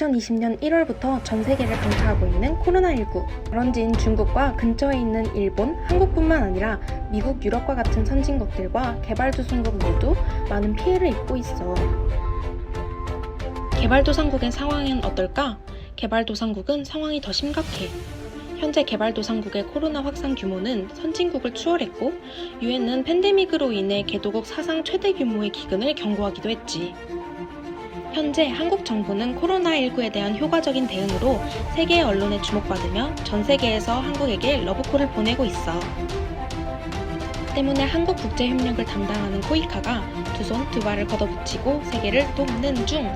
2020년 1월부터 전 세계를 강타하고 있는 코로나19. 발원지인 중국과 근처에 있는 일본, 한국뿐만 아니라 미국, 유럽과 같은 선진국들과 개발도상국 모두 많은 피해를 입고 있어. 개발도상국의 상황은 어떨까? 개발도상국은 상황이 더 심각해. 현재 개발도상국의 코로나 확산 규모는 선진국을 추월했고, 유엔은 팬데믹으로 인해 개도국 사상 최대 규모의 기근을 경고하기도 했지. 현재 한국 정부는 코로나19에 대한 효과적인 대응으로 세계 언론에 주목받으며 전 세계에서 한국에게 러브콜을 보내고 있어. 때문에 한국 국제 협력을 담당하는 코이카가 두 손 두 발을 걷어붙이고 세계를 돕는 중.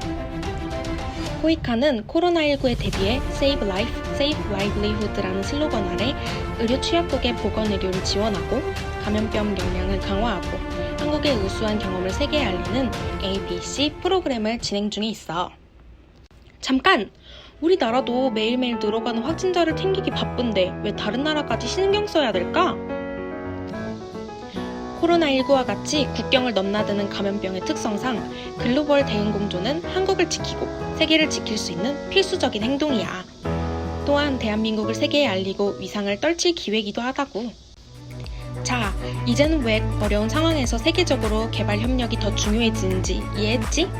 코이카는 코로나19에 대비해 Save Life, Save Livelihood라는 슬로건 아래 의료 취약국의 보건 의료를 지원하고 감염병 역량을 강화하고 한국의 우수한 경험을 세계에 알리는 ABC 프로그램을 진행 중에 있어. 잠깐! 우리나라도 매일매일 늘어가는 확진자를 챙기기 바쁜데 왜 다른 나라까지 신경 써야 될까? 코로나19와 같이 국경을 넘나드는 감염병의 특성상 글로벌 대응 공조는 한국을 지키고 세계를 지킬 수 있는 필수적인 행동이야. 또한 대한민국을 세계에 알리고 위상을 떨칠 기회이기도 하다고. 자, 이제는 왜 어려운 상황에서 세계적으로 개발 협력이 더 중요해지는지 이해했지?